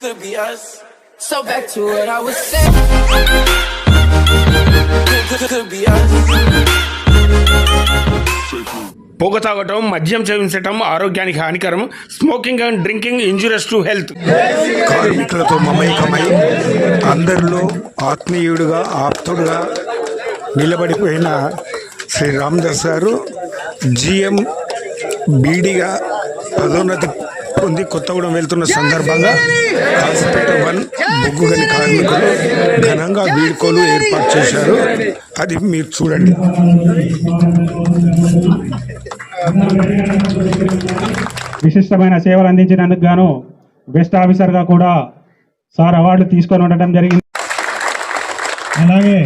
Could be us. So back to what I was saying. Could, be us. పొగ తాగటం మద్యం సేవించటం ఆరోగ్యానికి హానికరం smoking and drinking injurious to health కార్మికులతో మమేకమై అందరిలో ఆత్మీయుడుగా ఆప్తుడుగా నిలబడిపోయిన శ్రీ రామదాస్ గారు జిఎం బీడీగా పదోన్నతి పొంది కొత్తగూడెం వెళ్తున్న సందర్భంగా కాసిపేట వన్ బొగ్గుగని కార్మికులు ఘనంగా వీడ్కోలు ఏర్పాటు చేశారు. అది మీరు చూడండి. విశిష్టమైన సేవలు అందించినందుకు గాను బెస్ట్ ఆఫీసర్గా కూడా సార్ అవార్డు తీసుకొని ఉండటం జరిగింది. అలాగే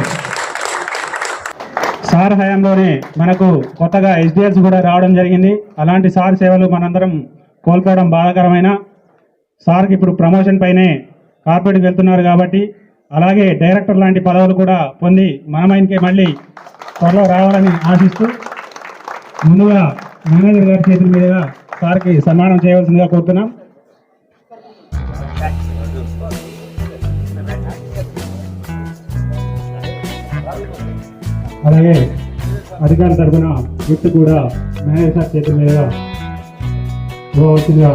సార్ హయాంలోనే మనకు కొత్తగా ఎస్డిఎస్ కూడా రావడం జరిగింది. అలాంటి సార్ సేవలు మనందరం కోల్పోవడం బాధాకరమైన సార్కి ఇప్పుడు ప్రమోషన్ పైనే కార్పొరేట్కి వెళ్తున్నారు కాబట్టి అలాగే డైరెక్టర్ లాంటి పదవులు కూడా పొంది మనమైనకే మళ్ళీ త్వరలో రావాలని ఆశిస్తూ ముందుగా మేనేజర్ గారి చేతుల మీదుగా సార్కి సన్మానం చేయవలసిందిగా కోరుతున్నాం. అలాగే అధికారుల తరఫున గుర్తు కూడా మేనేజర్ సార్ చేతుల మీదుగా ఇవ్వవలసిందిగా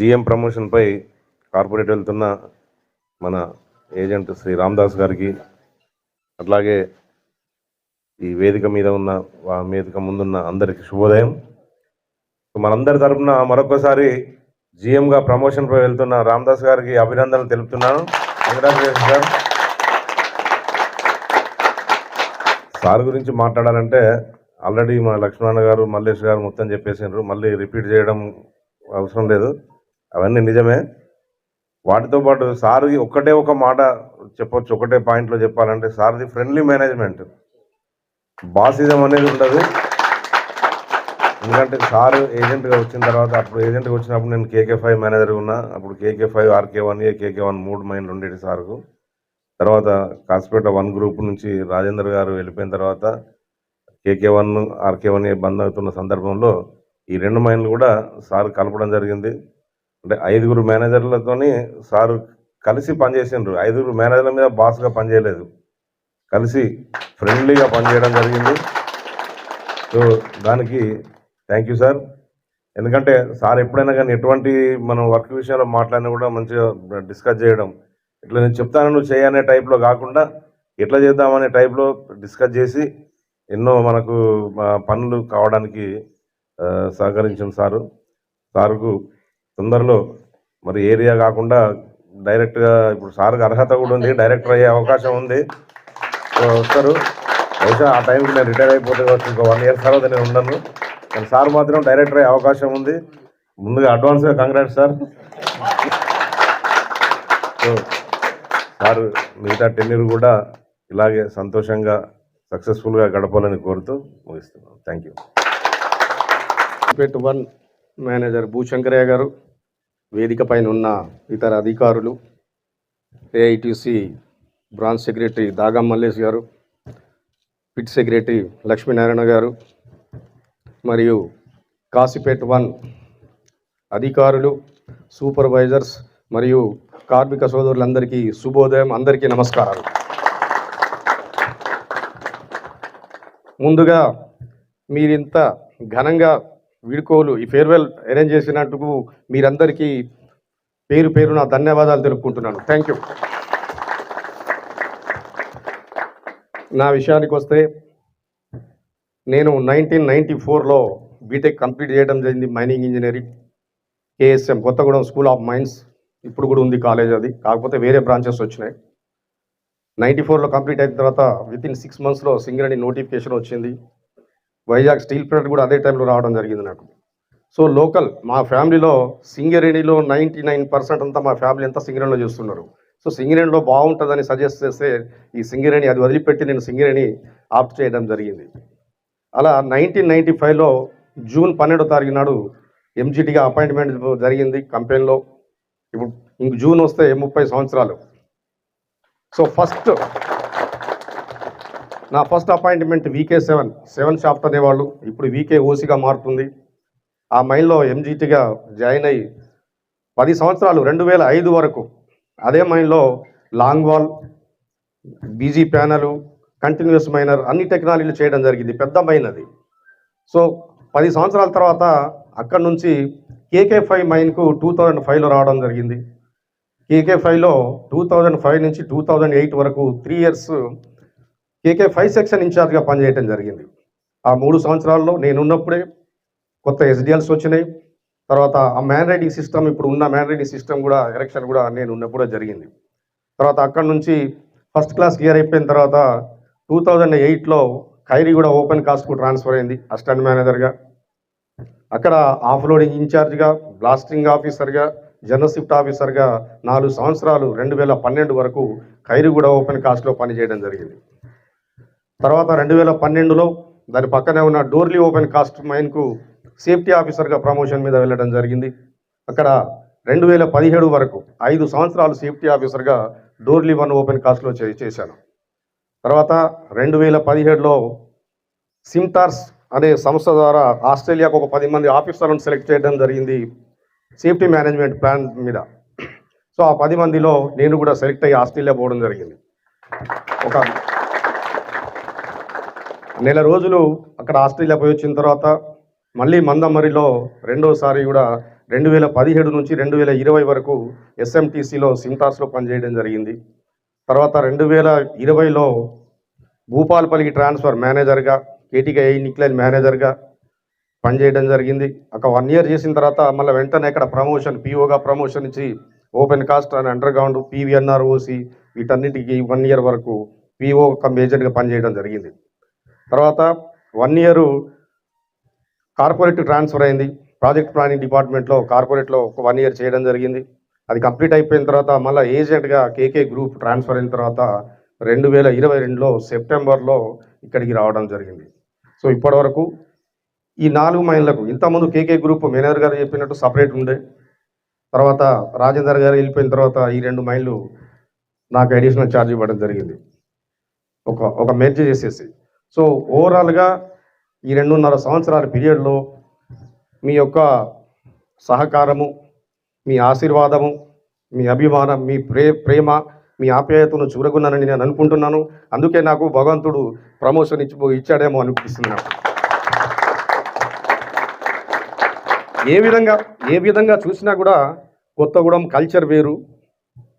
జిఎం ప్రమోషన్పై కార్పొరేట్ వెళ్తున్న మన ఏజెంట్ శ్రీ రామ్దాస్ గారికి అట్లాగే ఈ వేదిక మీద ఉన్న వా- వేదిక ముందున్న అందరికీ శుభోదయం. మనందరి తరపున మరొకసారి జిఎంగా ప్రమోషన్పై వెళ్తున్న రామ్దాస్ గారికి అభినందనలు తెలుపుతున్నాను. Congratulation sir. సార్ గురించి మాట్లాడాలంటే ఆల్రెడీ మా లక్ష్మణ గారు మల్లేష్ గారు మొత్తం చెప్పేసిండ్రు. మళ్ళీ రిపీట్ చేయడం అవసరం లేదు. అవన్నీ నిజమే. వాటితో పాటు సార్ది ఒక్కటే ఒక మాట చెప్పొచ్చు ఒకటే పాయింట్లో చెప్పాలంటే సార్ది ఫ్రెండ్లీ మేనేజ్మెంట్. బాసిజం అనేది ఉండదు. ఎందుకంటే సార్ ఏజెంట్గా వచ్చిన తర్వాత అప్పుడు ఏజెంట్గా వచ్చినప్పుడు నేను కేకే ఫైవ్ మేనేజర్గా ఉన్నా. అప్పుడు KK five RK one A KK one మూడు మైండ్లు ఉండేటి సార్కు. తర్వాత కాసిపేట వన్ గ్రూప్ నుంచి రాజేందర్ గారు వెళ్ళిపోయిన తర్వాత KK one RK one A బంద్ అవుతున్న సందర్భంలో ఈ రెండు మైండ్లు కూడా సార్ కలపడం జరిగింది. అంటే ఐదుగురు మేనేజర్లతోని సారు కలిసి పనిచేసిండ్రు. ఐదుగురు మేనేజర్ల మీద బాస్గా పనిచేయలేదు. కలిసి ఫ్రెండ్లీగా పనిచేయడం జరిగింది. సో దానికి థ్యాంక్ యూ సార్. ఎందుకంటే సార్ ఎప్పుడైనా కానీ ఎటువంటి మనం వర్క్ విషయంలో మాట్లాడినా కూడా మంచిగా డిస్కస్ చేయడం ఇట్లా నేను చెప్తాను నువ్వు చేయనే టైప్లో కాకుండా ఎట్లా చేద్దామనే టైప్లో డిస్కస్ చేసి ఎన్నో మనకు పనులు కావడానికి ఆ, సహకరించిన సారు. సారుకు తొందరలో మరి ఏరియా కాకుండా డైరెక్ట్గా ఇప్పుడు సార్కి అర్హత కూడా ఉంది డైరెక్టర్ అయ్యే అవకాశం ఉంది. వస్తారు. బహుశా ఆ టైంకి నేను రిటైర్ అయిపోతే కావచ్చు ఇంకో వన్ ఇయర్ తర్వాత నేను ఉండను. కానీ సార్ మాత్రం డైరెక్టర్ అయ్యే అవకాశం ఉంది. ముందుగా అడ్వాన్స్గా కంగ్రాట్స్ సార్. సో సార్ మిగతా టెన్యూర్ కూడా ఇలాగే సంతోషంగా సక్సెస్ఫుల్గా గడపాలని కోరుతూ ముగిస్తున్నాను thank you. One manager Bhushankaraiah గారు. వేదిక పైన ఉన్న ఇతర అధికారులు AITC branch secretary Daga Mallesh గారు పిట్ సెక్రటరీ లక్ష్మీనారాయణ గారు మరియు కాసిపేట్ వన్ అధికారులు సూపర్వైజర్స్ మరియు కార్మిక సోదరులందరికీ శుభోదయం. అందరికీ నమస్కారాలు. ముందుగా మీరింత ఘనంగా వీడుకోలు ఈ ఫేర్వెల్ అరేంజ్ చేసినందుకు మీరందరికీ పేరు పేరు నా ధన్యవాదాలు తెలుపుకుంటున్నాను. థ్యాంక్ యూ నా విషయానికి వస్తే నేను నైన్టీన్ నైంటీ ఫోర్లో బీటెక్ కంప్లీట్ చేయడం జరిగింది mining engineering KSM Kothagudem school of mines. ఇప్పుడు కూడా ఉంది కాలేజ్ అది. కాకపోతే వేరే బ్రాంచెస్ వచ్చినాయి. నైంటీ ఫోర్లో కంప్లీట్ అయిన తర్వాత విత్ ఇన్ సిక్స్ మంత్స్లో సింగరేణి నోటిఫికేషన్ వచ్చింది. వైజాగ్ స్టీల్ ప్లాంట్ కూడా అదే టైంలో రావడం జరిగింది నాకు. సో లోకల్ మా ఫ్యామిలీలో సింగరేణిలో నైంటీ నైన్ పర్సెంట్ అంతా మా ఫ్యామిలీ అంతా సింగరేణిలో చూస్తున్నారు. సో సింగరేణిలో బాగుంటుందని సజెస్ట్ చేస్తే ఈ సింగరేణి అది వదిలిపెట్టి నేను సింగరేణి ఆప్ట్ చేయడం జరిగింది. అలా నైన్టీన్ నైంటీ ఫైవ్లో జూన్ పన్నెండో తారీఖు నాడు ఎంజిటిగా అపాయింట్మెంట్ జరిగింది కంపెనీలో. ఇప్పుడు ఇంక జూన్ వస్తే ముప్పై సంవత్సరాలు. సో ఫస్ట్ నా first appointment VK seven seven shaft అనేవాళ్ళు. ఇప్పుడు వీకే ఓసీగా మారుతుంది. ఆ మైన్లో ఎంజీటీగా జాయిన్ అయ్యి పది సంవత్సరాలు రెండు వేల ఐదు వరకు అదే మైన్లో లాంగ్ వాల్ బీజీ ప్యానలు కంటిన్యూస్ మైనర్ అన్ని టెక్నాలజీలు చేయడం జరిగింది. పెద్ద మైన్ అది. సో పది సంవత్సరాల తర్వాత అక్కడ నుంచి కేకే ఫైవ్ మైన్కు టూ థౌజండ్ ఫైవ్లో రావడం జరిగింది. కేకే ఫైవ్లో టూ థౌజండ్ ఫైవ్ నుంచి టూ థౌజండ్ ఎయిట్ వరకు three years KK five section ఇన్ఛార్జ్గా పనిచేయడం జరిగింది. ఆ మూడు సంవత్సరాల్లో నేను ఉన్నప్పుడే కొత్త ఎస్డిఎల్స్ వచ్చినాయి. తర్వాత ఆ మ్యాన్ రైడింగ్ సిస్టమ్ ఇప్పుడు ఉన్న మ్యాన్ రైడింగ్ సిస్టమ్ కూడా ఎలక్షన్ కూడా నేను ఉన్నప్పుడే జరిగింది. తర్వాత అక్కడ నుంచి ఫస్ట్ క్లాస్ క్లియర్ అయిపోయిన తర్వాత టూ థౌజండ్ ఎయిట్లో ఖైరీ కూడా ఓపెన్ కాస్ట్కు ట్రాన్స్ఫర్ అయింది అసిస్టెంట్ మేనేజర్గా. అక్కడ ఆఫ్ లోడింగ్ ఇన్ఛార్జ్గా బ్లాస్టింగ్ ఆఫీసర్గా జనరల్ షిఫ్ట్ ఆఫీసర్గా నాలుగు సంవత్సరాలు రెండు వేల పన్నెండు వరకు ఖైరుగూడ ఓపెన్ కాస్ట్లో పనిచేయడం జరిగింది. తర్వాత రెండు వేల పన్నెండులో దాని పక్కనే ఉన్న డోర్లీ ఓపెన్ కాస్ట్ మైన్కు సేఫ్టీ ఆఫీసర్గా ప్రమోషన్ మీద వెళ్ళడం జరిగింది. అక్కడ రెండు వేల పదిహేడు వరకు ఐదు సంవత్సరాలు సేఫ్టీ ఆఫీసర్గా డోర్లీ వన్ ఓపెన్ కాస్ట్లో చే చేశాను. తర్వాత రెండు వేల పదిహేడులో సిమ్టార్స్ అనే సంస్థ ద్వారా ఆస్ట్రేలియాకు ఒక పది మంది ఆఫీసర్లను సెలెక్ట్ చేయడం జరిగింది సేఫ్టీ మేనేజ్మెంట్ ప్లాన్ మీద. సో ఆ పది మందిలో నేను కూడా సెలెక్ట్ అయ్యి ఆస్ట్రేలియా పోవడం జరిగింది. ఒక నెల రోజులు అక్కడ ఆస్ట్రేలియా పోయి వచ్చిన తర్వాత మళ్ళీ మందమరిలో రెండోసారి కూడా రెండు వేల పదిహేడు నుంచి రెండు వేల ఇరవై వరకు ఎస్ఎంటీసీలో సిమ్టాస్లో పనిచేయడం జరిగింది. తర్వాత రెండు వేల ఇరవైలో భూపాలపల్లికి ట్రాన్స్ఫర్ మేనేజర్గా కేటీకేఐ నిక్లైన్ మేనేజర్గా పనిచేయడం జరిగింది. ఒక వన్ ఇయర్ చేసిన తర్వాత మళ్ళీ వెంటనే ఇక్కడ ప్రమోషన్ పీఓగా ప్రమోషన్ ఇచ్చి open cast and underground PVNR OC వీటన్నిటికీ వన్ ఇయర్ వరకు పీఓ కమ్ ఏజెంట్గా పనిచేయడం జరిగింది. తర్వాత వన్ ఇయర్ కార్పొరేట్ ట్రాన్స్ఫర్ అయింది. ప్రాజెక్ట్ ప్లానింగ్ డిపార్ట్మెంట్లో కార్పొరేట్లో ఒక వన్ ఇయర్ చేయడం జరిగింది. అది కంప్లీట్ అయిపోయిన తర్వాత మళ్ళీ ఏజెంట్గా కేకే గ్రూప్ ట్రాన్స్ఫర్ అయిన తర్వాత రెండు వేల ఇరవై రెండులో సెప్టెంబర్లో ఇక్కడికి రావడం జరిగింది. సో ఇప్పటివరకు ఈ నాలుగు మైళ్ళకు ఇంతకుముందు కేకే గ్రూప్ మేనేజర్ గారు చెప్పినట్టు సపరేట్ ఉండే. తర్వాత రాజేందర్ గారు వెళ్ళిపోయిన తర్వాత ఈ రెండు మైళ్ళు నాకు అడిషనల్ ఛార్జ్ ఇవ్వడం జరిగింది. ఒక ఒక మెర్జ్ చేసేసి. సో ఓవరాల్గా ఈ రెండున్నర సంవత్సరాల పీరియడ్లో మీ యొక్క సహకారము మీ ఆశీర్వాదము మీ అభిమానం మీ ప్రే ప్రేమ మీ ఆప్యాయతను చూరగొన్నానని నేను అనుకుంటున్నాను. అందుకే నాకు భగవంతుడు ప్రమోషన్ ఇచ్చి ఇచ్చాడేమో అనిపిస్తుంది ఏ విధంగా ఏ విధంగా చూసినా కూడా కొత్తగూడెం కల్చర్ వేరు.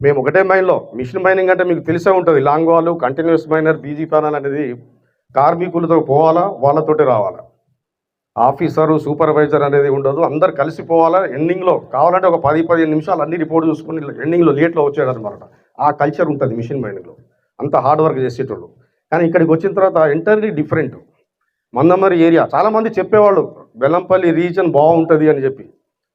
మేము ఒకటే మైన్లో మిషన్ మైనింగ్ అంటే మీకు తెలిసే ఉంటుంది. లాంగ్ వాళ్ళు కంటిన్యూస్ మైనర్ బీజీ ప్యానల్ అనేది కార్మికులతో పోవాలా? వాళ్ళతోటి రావాలా? ఆఫీసరు సూపర్వైజర్ అనేది ఉండదు. అందరు కలిసి పోవాలా? ఎండింగ్లో కావాలంటే ఒక పది పదిహేను నిమిషాలు అన్ని రిపోర్ట్ చూసుకుని ఎండింగ్లో లేట్లో వచ్చాడు అనమాట ఆ కల్చర్ ఉంటుంది మిషన్ మైనింగ్లో అంత హార్డ్ వర్క్ చేసేటోళ్ళు. కానీ ఇక్కడికి వచ్చిన తర్వాత ఎంటర్లీ డిఫరెంట్ మందమరి ఏరియా. చాలామంది చెప్పేవాళ్ళు బెల్లంపల్లి రీజన్ బాగుంటుంది అని చెప్పి.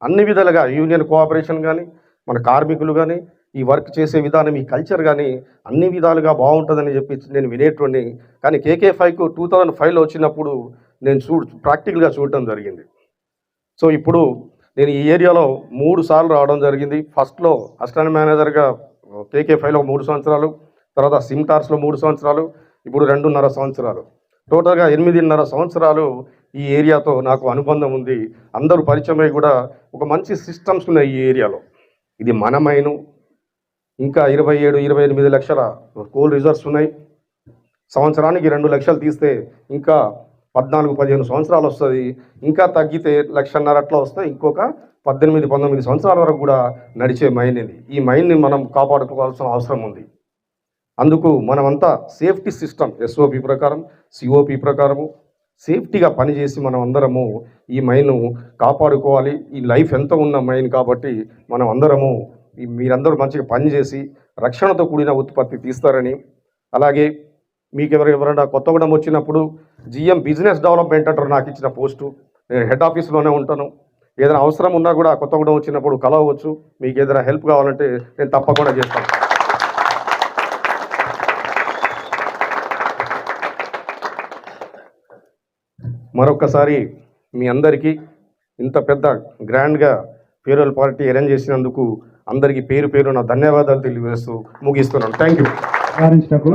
అన్ని విధాలుగా యూనియన్ కోఆపరేషన్ కానీ మన కార్మికులు కానీ ఈ వర్క్ చేసే విధానం ఈ కల్చర్ కానీ అన్ని విధాలుగా బాగుంటుందని చెప్పి నేను వినేటువంటి కానీ కేకే ఫైవ్కు టూ థౌజండ్ ఫైవ్లో వచ్చినప్పుడు నేను చూ ప్రాక్టికల్గా చూడటం జరిగింది. సో ఇప్పుడు నేను ఈ ఏరియాలో మూడు సార్లు రావడం జరిగింది. ఫస్ట్లో అసిస్టెంట్ మేనేజర్గా కేకే ఫైవ్లో మూడు సంవత్సరాలు తర్వాత సిమ్టార్స్లో మూడు సంవత్సరాలు ఇప్పుడు రెండున్నర సంవత్సరాలు. టోటల్గా ఎనిమిదిన్నర సంవత్సరాలు ఈ ఏరియాతో నాకు అనుబంధం ఉంది. అందరూ పరిచయమై కూడా ఒక మంచి సిస్టమ్స్ ఉన్నాయి ఈ ఏరియాలో. ఇది మన మైను ఇంకా ఇరవై ఏడు ఇరవై ఎనిమిది లక్షల కోల్ రిజర్వ్స్ ఉన్నాయి. సంవత్సరానికి రెండు లక్షలు తీస్తే ఇంకా పద్నాలుగు పదిహేను సంవత్సరాలు వస్తుంది. ఇంకా తగ్గితే లక్షన్నర అట్లా వస్తే ఇంకొక పద్దెనిమిది పంతొమ్మిది సంవత్సరాల వరకు కూడా నడిచే మైన్ ఇది. ఈ మైన్ని మనం కాపాడుకోవాల్సిన అవసరం ఉంది. అందుకు మనమంతా సేఫ్టీ సిస్టమ్ ఎస్ఓపి ప్రకారం సిఓపి ప్రకారము సేఫ్టీగా పనిచేసి మనం అందరము ఈ మైన్ను కాపాడుకోవాలి. ఈ లైఫ్ ఎంత ఉన్న మైన్ కాబట్టి మనం అందరము మీరందరూ మంచిగా పనిచేసి రక్షణతో కూడిన ఉత్పత్తి తీస్తారని. అలాగే మీకు ఎవరు ఎవరైనా కొత్తగూడెం వచ్చినప్పుడు జిఎం బిజినెస్ డెవలప్మెంట్ అంటారు నాకు ఇచ్చిన పోస్టు. నేను హెడ్ ఆఫీస్లోనే ఉంటాను. ఏదైనా అవసరం ఉన్నా కూడా కొత్తగూడెం వచ్చినప్పుడు కలవచ్చు మీకు ఏదైనా హెల్ప్ కావాలంటే నేను తప్పకుండా చేస్తాను. మరొక్కసారి మీ అందరికీ ఇంత పెద్ద గ్రాండ్గా ఫేర్వెల్ పార్టీ అరేంజ్ చేసినందుకు అందరికీ పేరు పేరు నా ధన్యవాదాలు తెలియజేస్తూ ముగిస్తున్నాను. థ్యాంక్ యూ నివారించుటకు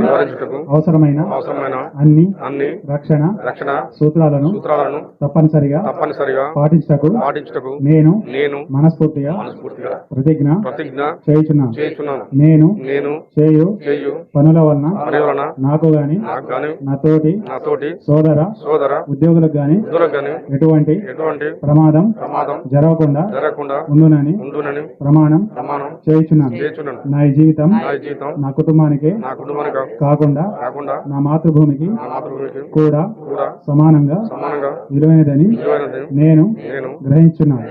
అవసరమైన అవసరమైన అన్ని అన్ని రక్షణ రక్షణ సూత్రాలను సూత్రాలను తప్పనిసరిగా తప్పనిసరిగా పాటించటకు పాటించుటకు నేను నేను మనస్ఫూర్తిగా మనస్ఫూర్తిగా ప్రతిజ్ఞ ప్రతిజ్ఞ చేయుచున్నాను. చేస్తున్నాను నేను నేను చేయు చేయు పనుల వలన నాకు గాని నాకు గాని నా తోటి నాతోటి సోదర సోదర ఉద్యోగులకు గాని దూరం గాని ఎటువంటి ఎటువంటి ప్రమాదం ప్రమాదం జరగకుండా జరగకుండా ఉండునని ఉండునని ప్రమాణం ప్రమాణం చేయుచున్నాను. చేస్తున్నాను నా జీవితం నా జీవితం నా కుటుంబానికి నా కుటుంబానికి కాకుండా కాకుండా నా మాతృభూమికి నా మాతృభూమికి కూడా కూడా సమానంగా సమానంగా విలువైనదని విలువైనది నేను నేను గ్రహించున్నాను.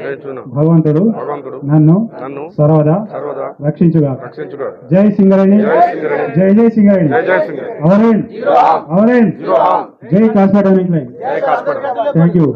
భగవంతుడు భగవంతుడు నన్ను నన్ను సర్వదా సర్వదా రక్షించుగా రక్షించుగా జై సింగరేణి. జై జై సింగరేణి. అవరేన్ అవరేన్ జై కాస్పడ థ్యాంక్ యూ